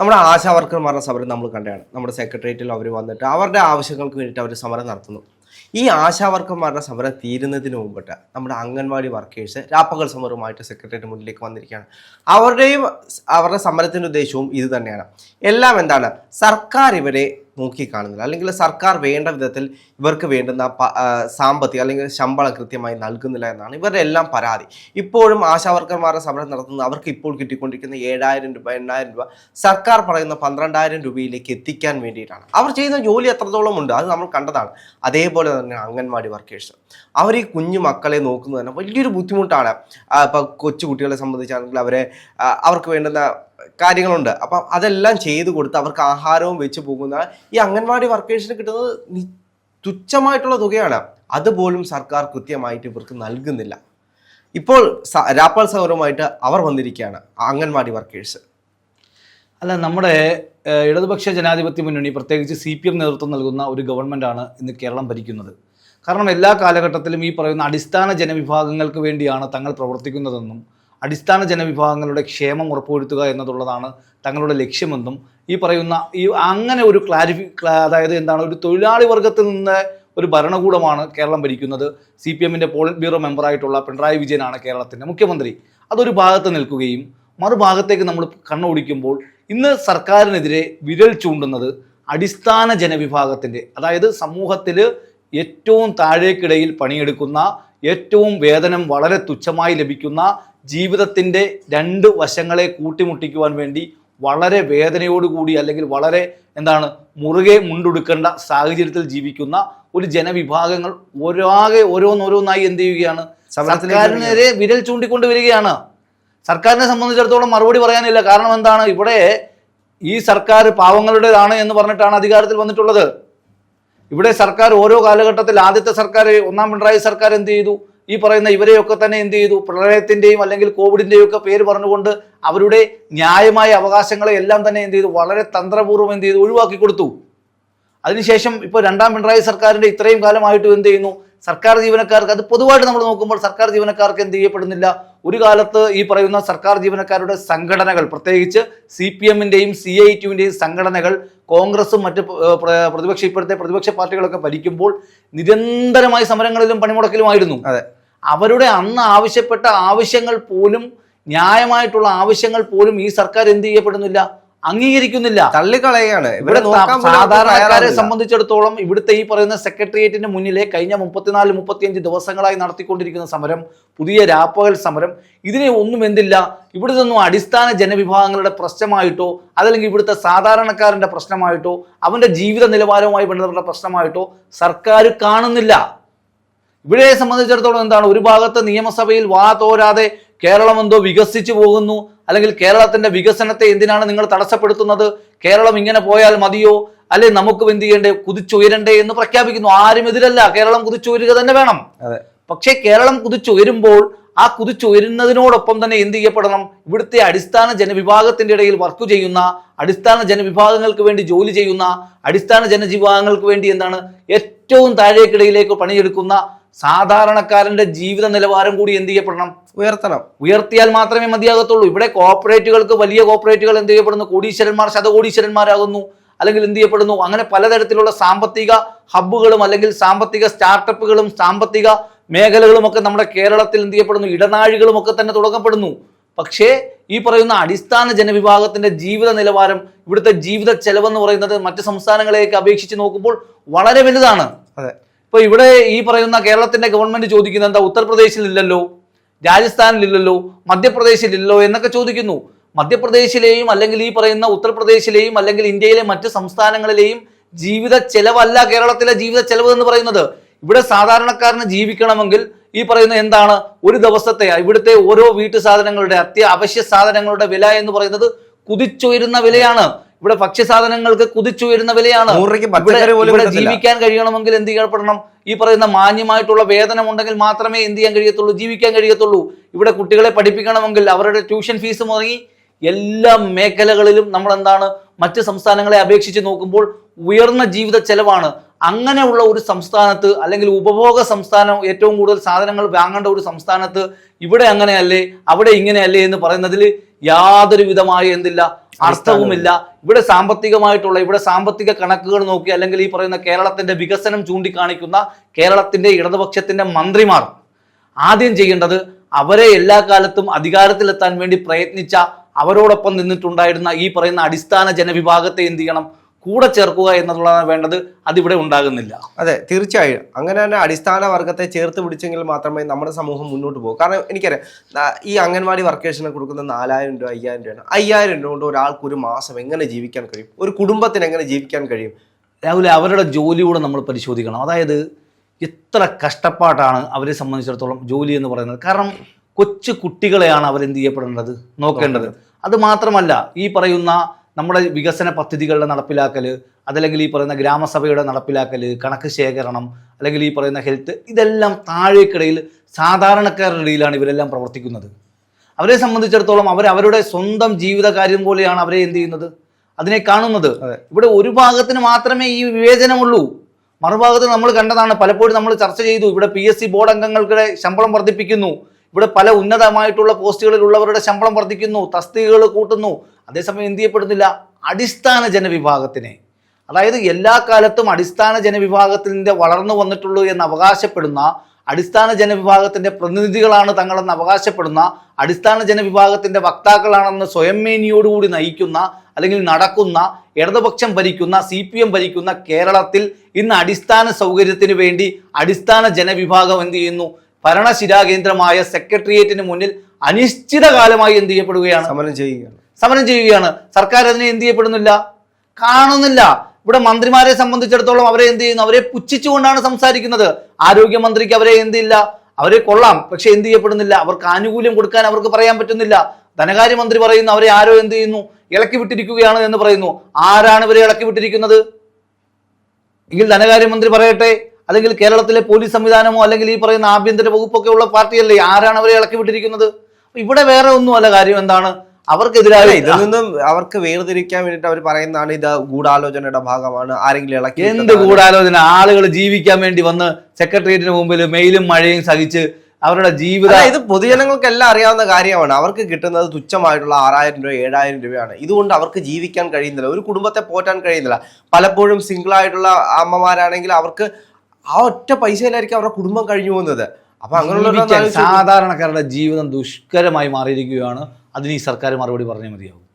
നമ്മുടെ ആശാ വർക്കർമാരുടെ സമരം നമ്മൾ കണ്ടതാണ്. നമ്മുടെ സെക്രട്ടേറിയറ്റിൽ അവർ വന്നിട്ട് അവരുടെ ആവശ്യങ്ങൾക്ക് വേണ്ടിയിട്ട് അവർ സമരം നടത്തുന്നു. ഈ ആശാ വർക്കർമാരുടെ സമരം തീരുന്നതിന് മുമ്പിട്ട് നമ്മുടെ അംഗൻവാടി വർക്കേഴ്സ് രാപ്പകൽ സമരവുമായിട്ട് സെക്രട്ടേറിയറ്റ് മുന്നിലേക്ക് വന്നിരിക്കുകയാണ്. അവരുടെയും അവരുടെ സമരത്തിന്റെ ഉദ്ദേശവും ഇത് തന്നെയാണ്. എല്ലാം എന്താണ്? സർക്കാർ ഇവരെ നോക്കിക്കാണുന്നില്ല. അല്ലെങ്കിൽ സർക്കാർ വേണ്ട വിധത്തിൽ ഇവർക്ക് വേണ്ടുന്ന സാമ്പത്തിക അല്ലെങ്കിൽ ശമ്പളം കൃത്യമായി നൽകുന്നില്ല എന്നാണ് ഇവരുടെ എല്ലാം പരാതി. ഇപ്പോഴും ആശാ വർക്കർമാരുടെ സമരം നടത്തുന്നത് അവർക്ക് ഇപ്പോൾ കിട്ടിക്കൊണ്ടിരിക്കുന്ന ഏഴായിരം രൂപ എണ്ണായിരം രൂപ സർക്കാർ പറയുന്ന പന്ത്രണ്ടായിരം രൂപയിലേക്ക് എത്തിക്കാൻ വേണ്ടിയിട്ടാണ്. അവർ ചെയ്യുന്ന ജോലി എത്രത്തോളം ഉണ്ട് അത് നമ്മൾ കണ്ടതാണ്. അതേപോലെ തന്നെ അംഗൻവാടി വർക്കേഴ്സ്. അവർ ഈ കുഞ്ഞു മക്കളെ നോക്കുന്നത് തന്നെ വലിയൊരു ബുദ്ധിമുട്ടാണ്. ഇപ്പോൾ ഇപ്പൊ കൊച്ചു കുട്ടികളെ സംബന്ധിച്ചാണെങ്കിൽ അവരെ അവർക്ക് വേണ്ടുന്ന കാര്യങ്ങളുണ്ട്. അപ്പം അതെല്ലാം ചെയ്തു കൊടുത്ത് അവർക്ക് ആഹാരവും വെച്ച് പോകുന്ന ഈ അംഗൻവാടി വർക്കേഴ്സിന് കിട്ടുന്നത് തുച്ഛമായിട്ടുള്ള തുകയാണ്. അതുപോലും സർക്കാർ കൃത്യമായിട്ട് ഇവർക്ക് നൽകുന്നില്ല. ഇപ്പോൾ രാപ്പൽ സൗരവുമായിട്ട് അവർ വന്നിരിക്കുകയാണ് അംഗൻവാടി വർക്കേഴ്സ്. അല്ല നമ്മുടെ ഇടതുപക്ഷ ജനാധിപത്യ മുന്നണി പ്രത്യേകിച്ച് സി പി എം നേതൃത്വം നൽകുന്ന ഒരു ഗവൺമെന്റാണ് ഇന്ന് കേരളം ഭരിക്കുന്നത്. കാരണം എല്ലാ കാലഘട്ടത്തിലും ഈ പറയുന്ന അടിസ്ഥാന ജനവിഭാഗങ്ങൾക്ക് വേണ്ടിയാണ് തങ്ങൾ പ്രവർത്തിക്കുന്നതെന്നും അടിസ്ഥാന ജനവിഭാഗങ്ങളുടെ ക്ഷേമം ഉറപ്പുവരുത്തുക എന്നതുള്ളതാണ് തങ്ങളുടെ ലക്ഷ്യമെന്നും ഈ പറയുന്ന ഈ അങ്ങനെ ഒരു ക്ലാരിഫി അതായത് എന്താണ് ഒരു തൊഴിലാളി വർഗത്തിൽ നിന്ന് ഒരു ഭരണകൂടമാണ് കേരളം ഭരിക്കുന്നത്. സി പി എമ്മിന്റെ പോളിറ്റ് ബ്യൂറോ മെമ്പറായിട്ടുള്ള പിണറായി വിജയനാണ് കേരളത്തിന്റെ മുഖ്യമന്ത്രി. അതൊരു ഭാഗത്ത് നിൽക്കുകയും മറുഭാഗത്തേക്ക് നമ്മൾ കണ്ണോടിക്കുമ്പോൾ ഇന്ന് സർക്കാരിനെതിരെ വിരൽ ചൂണ്ടുന്നത് അടിസ്ഥാന ജനവിഭാഗത്തിന്റെ അതായത് സമൂഹത്തിൽ ഏറ്റവും താഴേക്കിടയിൽ പണിയെടുക്കുന്ന ഏറ്റവും വേതനം വളരെ തുച്ഛമായി ലഭിക്കുന്ന ജീവിതത്തിന്റെ രണ്ട് വശങ്ങളെ കൂട്ടിമുട്ടിക്കുവാൻ വേണ്ടി വളരെ വേദനയോടുകൂടി അല്ലെങ്കിൽ വളരെ എന്താണ് മുറുകെ മുണ്ടെടുക്കേണ്ട സാഹചര്യത്തിൽ ജീവിക്കുന്ന ഒരു ജനവിഭാഗങ്ങൾ ഒരാകെ ഓരോന്നോരോന്നായി എന്ത് ചെയ്യുകയാണ്? സർക്കാരിനെതിരെ വിരൽ ചൂണ്ടിക്കൊണ്ട് വരികയാണ് സർക്കാരിനെ സംബന്ധിച്ചിടത്തോളം മറുപടി പറയാനില്ല. കാരണം എന്താണ്? ഇവിടെ ഈ സർക്കാർ പാവങ്ങളുടേതാണ് എന്ന് പറഞ്ഞിട്ടാണ് അധികാരത്തിൽ വന്നിട്ടുള്ളത്. ഇവിടെ സർക്കാർ ഓരോ കാലഘട്ടത്തിൽ ആദ്യത്തെ സർക്കാർ ഒന്നാം പിണറായി സർക്കാർ എന്ത് ചെയ്തു? ഈ പറയുന്ന ഇവരെയൊക്കെ തന്നെ എന്ത് ചെയ്തു? പ്രളയത്തിന്റെയും അല്ലെങ്കിൽ കോവിഡിന്റെയും ഒക്കെ പേര് പറഞ്ഞുകൊണ്ട് അവരുടെ ന്യായമായ അവകാശങ്ങളെ എല്ലാം തന്നെ എന്ത് ചെയ്തു? വളരെ തന്ത്രപൂർവം എന്ത് ചെയ്തു? ഒഴിവാക്കി കൊടുത്തു. അതിനുശേഷം ഇപ്പോൾ രണ്ടാം പിണറായി സർക്കാരിന്റെ ഇത്രയും കാലമായിട്ടും എന്ത് ചെയ്യുന്നു? സർക്കാർ ജീവനക്കാർക്ക് അത് പൊതുവായിട്ട് നമ്മൾ നോക്കുമ്പോൾ സർക്കാർ ജീവനക്കാർക്ക് എന്ത് ചെയ്യപ്പെടുന്നില്ല? ഒരു കാലത്ത് ഈ പറയുന്ന സർക്കാർ ജീവനക്കാരുടെ സംഘടനകൾ പ്രത്യേകിച്ച് സി പി എമ്മിന്റെയും സി ഐ ടിയുവിന്റെയും സംഘടനകൾ കോൺഗ്രസും മറ്റ് പ്രതിപക്ഷ ഇപ്പോഴത്തെ പ്രതിപക്ഷ പാർട്ടികളൊക്കെ ഭരിക്കുമ്പോൾ നിരന്തരമായി സമരങ്ങളിലും പണിമുടക്കിലുമായിരുന്നു അതെ. അവരുടെ അന്ന് ആവശ്യപ്പെട്ട ആവശ്യങ്ങൾ പോലും ന്യായമായിട്ടുള്ള ആവശ്യങ്ങൾ പോലും ഈ സർക്കാർ എന്ത് ചെയ്യപ്പെടുന്നില്ല അംഗീകരിക്കുന്നില്ല. തള്ളിക്കളയാണ്. ഇവിടെ സാധാരണക്കാരെ സംബന്ധിച്ചിടത്തോളം ഇവിടുത്തെ ഈ പറയുന്ന സെക്രട്ടേറിയറ്റിന് മുന്നിലെ കഴിഞ്ഞ മുപ്പത്തിനാല് മുപ്പത്തിയഞ്ച് ദിവസങ്ങളായി നടത്തിക്കൊണ്ടിരിക്കുന്ന സമരം പുതിയ രാപ്പകൽ സമരം ഇതിനെ ഒന്നും എന്തില്ല. ഇവിടെ നിന്നും അടിസ്ഥാന ജനവിഭാഗങ്ങളുടെ പ്രശ്നമായിട്ടോ അതല്ലെങ്കിൽ ഇവിടുത്തെ സാധാരണക്കാരന്റെ പ്രശ്നമായിട്ടോ അവന്റെ ജീവിത നിലവാരവുമായി ബന്ധപ്പെട്ട പ്രശ്നമായിട്ടോ സർക്കാർ കാണുന്നില്ല. ഇവിടെ സംബന്ധിച്ചിടത്തോളം എന്താണ്? ഒരു ഭാഗത്ത് നിയമസഭയിൽ വാ തോരാതെ കേരളം എന്തോ വികസിച്ചു പോകുന്നു. അല്ലെങ്കിൽ കേരളത്തിന്റെ വികസനത്തെ എന്തിനാണ് നിങ്ങൾ തടസ്സപ്പെടുത്തുന്നത്? കേരളം ഇങ്ങനെ പോയാൽ മതിയോ? അല്ലെ നമുക്ക് എന്ത് ചെയ്യണ്ടേ? കുതിച്ചുയരണ്ടേ എന്ന് പ്രഖ്യാപിക്കുന്നു. ആരും എതിരല്ല. കേരളം കുതിച്ചുയരുക തന്നെ വേണം. പക്ഷേ കേരളം കുതിച്ചുയരുമ്പോൾ ആ കുതിച്ചുയരുന്നതിനോടൊപ്പം തന്നെ എന്ത് ചെയ്യപ്പെടണം? ഇവിടുത്തെ അടിസ്ഥാന ജനവിഭാഗത്തിന്റെ ഇടയിൽ വർക്ക് ചെയ്യുന്ന അടിസ്ഥാന ജനവിഭാഗങ്ങൾക്ക് വേണ്ടി ജോലി ചെയ്യുന്ന അടിസ്ഥാന ജനവിഭാഗങ്ങൾക്ക് വേണ്ടി എന്താണ്? ഏറ്റവും താഴേക്കിടയിലേക്ക് പണിയെടുക്കുന്ന സാധാരണക്കാരന്റെ ജീവിത നിലവാരം കൂടി എന്ത് ചെയ്യപ്പെടണം? ഉയർത്തണം. ഉയർത്തിയാൽ മാത്രമേ മതിയാകത്തുള്ളൂ. ഇവിടെ കോർപ്പറേറ്റുകൾക്ക് വലിയ കോർപ്പറേറ്റുകൾ എന്ത് ചെയ്യപ്പെടുന്നു? കോടീശ്വരന്മാർ ശതകോടീശ്വരന്മാരാകുന്നു. അല്ലെങ്കിൽ എന്ത് ചെയ്യപ്പെടുന്നു? അങ്ങനെ പലതരത്തിലുള്ള സാമ്പത്തിക ഹബ്ബുകളും അല്ലെങ്കിൽ സാമ്പത്തിക സ്റ്റാർട്ടപ്പുകളും സാമ്പത്തിക മേഖലകളും ഒക്കെ നമ്മുടെ കേരളത്തിൽ എന്ത് ചെയ്യപ്പെടുന്നു? ഇടനാഴികളും ഒക്കെ തന്നെ തുടങ്ങപ്പെടുന്നു. പക്ഷേ ഈ പറയുന്ന അടിസ്ഥാന ജനവിഭാഗത്തിന്റെ ജീവിത നിലവാരം ഇവിടുത്തെ ജീവിത ചെലവെന്ന് പറയുന്നത് മറ്റ് സംസ്ഥാനങ്ങളെയൊക്കെ അപേക്ഷിച്ച് നോക്കുമ്പോൾ വളരെ വലുതാണ്. അതെ. ഇപ്പൊ ഇവിടെ ഈ പറയുന്ന കേരളത്തിന്റെ ഗവൺമെന്റ് ചോദിക്കുന്നത് എന്താ? ഉത്തർപ്രദേശിൽ ഇല്ലല്ലോ രാജസ്ഥാനിലില്ലല്ലോ മധ്യപ്രദേശിലില്ലല്ലോ എന്നൊക്കെ ചോദിക്കുന്നു. മധ്യപ്രദേശിലെയും അല്ലെങ്കിൽ ഈ പറയുന്ന ഉത്തർപ്രദേശിലെയും അല്ലെങ്കിൽ ഇന്ത്യയിലെ മറ്റ് സംസ്ഥാനങ്ങളിലെയും ജീവിത ചെലവല്ല കേരളത്തിലെ ജീവിത ചെലവ് എന്ന് പറയുന്നത്. ഇവിടെ സാധാരണക്കാരന് ജീവിക്കണമെങ്കിൽ ഈ പറയുന്ന എന്താണ്? ഒരു ദിവസത്തെ ഇവിടുത്തെ ഓരോ വീട്ടു സാധനങ്ങളുടെ അത്യാവശ്യ സാധനങ്ങളുടെ വില എന്ന് പറയുന്നത് കുതിച്ചുയരുന്ന വിലയാണ്. ഇവിടെ ഭക്ഷ്യസാധനങ്ങൾക്ക് കുതിച്ചുയരുന്ന വിലയാണ്. ഇവിടെ. ജീവിക്കാൻ കഴിയണമെങ്കിൽ എന്ത് ചെയ്യപ്പെടണം? ഈ പറയുന്ന മാന്യമായിട്ടുള്ള വേതനം ഉണ്ടെങ്കിൽ മാത്രമേ എന്ത് ചെയ്യാൻ കഴിയത്തുള്ളൂ? ജീവിക്കാൻ കഴിയത്തുള്ളൂ. ഇവിടെ കുട്ടികളെ പഠിപ്പിക്കണമെങ്കിൽ അവരുടെ ട്യൂഷൻ ഫീസ് മുടങ്ങി എല്ലാ മേഖലകളിലും നമ്മൾ എന്താണ് മറ്റ് സംസ്ഥാനങ്ങളെ അപേക്ഷിച്ച് നോക്കുമ്പോൾ ഉയർന്ന ജീവിത ചെലവാണ്. അങ്ങനെയുള്ള ഒരു സംസ്ഥാനത്ത് അല്ലെങ്കിൽ ഉപഭോഗ സംസ്ഥാനം ഏറ്റവും കൂടുതൽ സാധനങ്ങൾ വാങ്ങേണ്ട ഒരു സംസ്ഥാനത്ത് ഇവിടെ അങ്ങനെയല്ലേ അവിടെ ഇങ്ങനെയല്ലേ എന്ന് പറയുന്നതിൽ യാതൊരു വിധമായ എന്തില്ല അർത്ഥവുമില്ല. ഇവിടെ സാമ്പത്തികമായിട്ടുള്ള ഇവിടെ സാമ്പത്തിക കണക്കുകൾ നോക്കി അല്ലെങ്കിൽ ഈ പറയുന്ന കേരളത്തിന്റെ വികസനം ചൂണ്ടിക്കാണിക്കുന്ന കേരളത്തിന്റെ ഇടതുപക്ഷത്തിന്റെ മന്ത്രിമാർ ആദ്യം ചെയ്യേണ്ടത് അവരെ എല്ലാ കാലത്തും അധികാരത്തിലെത്താൻ വേണ്ടി പ്രയത്നിച്ച അവരോടൊപ്പം നിന്നിട്ടുണ്ടായിരുന്ന ഈ പറയുന്ന അടിസ്ഥാന ജനവിഭാഗത്തെ എന്ത് ചെയ്യണം? കൂടെ ചേർക്കുക എന്നുള്ളതാണ് വേണ്ടത്. അതിവിടെ ഉണ്ടാകുന്നില്ല. അതെ തീർച്ചയായും. അങ്ങനെ തന്നെ അടിസ്ഥാന വർഗത്തെ ചേർത്ത് പിടിച്ചെങ്കിൽ മാത്രമേ നമ്മുടെ സമൂഹം മുന്നോട്ട് പോകും. കാരണം എനിക്കറിയാം ഈ അംഗൻവാടി വർക്കേഴ്സിന് കൊടുക്കുന്ന നാലായിരം രൂപ അയ്യായിരം രൂപയാണ്. അയ്യായിരം രൂപ കൊണ്ട് ഒരാൾക്ക് ഒരു മാസം എങ്ങനെ ജീവിക്കാൻ കഴിയും? ഒരു കുടുംബത്തിന് എങ്ങനെ ജീവിക്കാൻ കഴിയും? രാഹുലെ അവരുടെ ജോലി കൂടെ നമ്മൾ പരിശോധിക്കണം. അതായത് എത്ര കഷ്ടപ്പാടാണ് അവരെ സംബന്ധിച്ചിടത്തോളം ജോലി എന്ന് പറയുന്നത്. കാരണം കൊച്ചു കുട്ടികളെയാണ് അവരെന്ത് ചെയ്യപ്പെടേണ്ടത്? നോക്കേണ്ടത്. അത് മാത്രമല്ല ഈ പറയുന്ന നമ്മുടെ വികസന പദ്ധതികളുടെ നടപ്പിലാക്കൽ അതല്ലെങ്കിൽ ഈ പറയുന്ന ഗ്രാമസഭയുടെ നടപ്പിലാക്കൽ കണക്ക് ശേഖരണം അല്ലെങ്കിൽ ഈ പറയുന്ന ഹെൽത്ത് ഇതെല്ലാം താഴേക്കിടയിൽ സാധാരണക്കാരുടെ ഇടയിലാണ് ഇവരെല്ലാം പ്രവർത്തിക്കുന്നത്. അവരെ സംബന്ധിച്ചിടത്തോളം അവർ അവരുടെ സ്വന്തം ജീവിതകാര്യം പോലെയാണ് അവരെ എന്ത് ചെയ്യുന്നത്? അതിനെ കാണുന്നത്. ഇവിടെ ഒരു ഭാഗത്തിന് മാത്രമേ ഈ വിവേചനമുള്ളൂ. മറുഭാഗത്ത് നമ്മൾ കണ്ടതാണ് പലപ്പോഴും നമ്മൾ ചർച്ച ചെയ്തു ഇവിടെ പി എസ് സി ബോർഡ് അംഗങ്ങൾക്കിടെ ശമ്പളം വർദ്ധിപ്പിക്കുന്നു. ഇവിടെ പല ഉന്നതമായിട്ടുള്ള പോസ്റ്റുകളിലുള്ളവരുടെ ശമ്പളം വർദ്ധിക്കുന്നു തസ്തികകൾ കൂട്ടുന്നു. അതേസമയം എന്ത് ചെയ്യപ്പെടുന്നില്ല അടിസ്ഥാന ജനവിഭാഗത്തിനെ. അതായത് എല്ലാ കാലത്തും അടിസ്ഥാന ജനവിഭാഗത്തിന്റെ വളർന്നു വന്നിട്ടുള്ളൂ എന്ന് അവകാശപ്പെടുന്ന അടിസ്ഥാന ജനവിഭാഗത്തിന്റെ പ്രതിനിധികളാണ് തങ്ങളെന്ന് അവകാശപ്പെടുന്ന അടിസ്ഥാന ജനവിഭാഗത്തിന്റെ വക്താക്കളാണെന്ന് സ്വയംമേനിയോടുകൂടി നയിക്കുന്ന അല്ലെങ്കിൽ നടക്കുന്ന ഇടതുപക്ഷം ഭരിക്കുന്ന സി പി എം ഭരിക്കുന്ന കേരളത്തിൽ ഇന്ന് അടിസ്ഥാന സൗകര്യത്തിന് വേണ്ടി അടിസ്ഥാന ജനവിഭാഗം എന്ത് ചെയ്യുന്നു? ഭരണശിരാകേന്ദ്രമായ സെക്രട്ടേറിയറ്റിന് മുന്നിൽ അനിശ്ചിതകാലമായി എന്ത് ചെയ്യപ്പെടുകയാണ്? സമരം ചെയ്യുകയാണ്. സമരം ചെയ്യുകയാണ്. സർക്കാർ അതിനെ എന്ത് ചെയ്യപ്പെടുന്നില്ല? കാണുന്നില്ല. ഇവിടെ മന്ത്രിമാരെ സംബന്ധിച്ചിടത്തോളം അവരെ എന്ത് ചെയ്യുന്നു? അവരെ പുച്ഛിച്ചുകൊണ്ടാണ് സംസാരിക്കുന്നത്. ആരോഗ്യമന്ത്രിക്ക് അവരെ എന്തില്ല അവരെ കൊള്ളാം. പക്ഷെ എന്ത് ചെയ്യപ്പെടുന്നില്ല? അവർക്ക് ആനുകൂല്യം കൊടുക്കാൻ അവർക്ക് പറയാൻ പറ്റുന്നില്ല. ധനകാര്യമന്ത്രി പറയുന്നു അവരെ ആരോ എന്ത് ചെയ്യുന്നു? ഇളക്കി വിട്ടിരിക്കുകയാണ് എന്ന് പറയുന്നു. ആരാണ് ഇവരെ ഇളക്കി വിട്ടിരിക്കുന്നത്? എങ്കിൽ ധനകാര്യമന്ത്രി പറയട്ടെ. അല്ലെങ്കിൽ കേരളത്തിലെ പോലീസ് സംവിധാനമോ അല്ലെങ്കിൽ ഈ പറയുന്ന ആഭ്യന്തര വകുപ്പൊക്കെ ഉള്ള പാർട്ടിയല്ലേ? ആരാണ് അവരെ ഇളക്കി വിട്ടിരിക്കുന്നത്? ഇവിടെ വേറെ ഒന്നുമല്ല കാര്യം എന്താണ്? അവർക്കെതിരായ ഇതിൽ നിന്നും അവർക്ക് വേർതിരിക്കാൻ വേണ്ടിയിട്ട് അവർ പറയുന്നതാണ് ഇത് ഗൂഢാലോചനയുടെ ഭാഗമാണ്. ആരെങ്കിലും ഇളക്കി എന്ത്. ഗൂഢാലോചന? ആളുകൾ ജീവിക്കാൻ വേണ്ടി വന്ന് സെക്രട്ടേറിയറ്റിന് മുമ്പിൽ മെയിലും മഴയും സഹിച്ച് അവരുടെ ജീവിതം ഇത് പൊതുജനങ്ങൾക്കെല്ലാം അറിയാവുന്ന കാര്യമാണ്. അവർക്ക് കിട്ടുന്നത് തുച്ഛമായിട്ടുള്ള ആറായിരം രൂപ ഏഴായിരം രൂപയാണ്. ഇതുകൊണ്ട് അവർക്ക് ജീവിക്കാൻ കഴിയുന്നില്ല. ഒരു കുടുംബത്തെ പോറ്റാൻ കഴിയുന്നില്ല. പലപ്പോഴും സിംഗിൾ ആയിട്ടുള്ള അമ്മമാരാണെങ്കിൽ അവർക്ക് ആ ഒറ്റ പൈസയിലായിരിക്കും അവരുടെ കുടുംബം കഴിഞ്ഞു പോകുന്നത്. അപ്പൊ അങ്ങനെയുള്ള സാധാരണക്കാരുടെ ജീവിതം ദുഷ്കരമായി മാറിയിരിക്കുകയാണ്. അതിന് ഈ സർക്കാർ മറുപടി പറഞ്ഞേ മതിയാവും.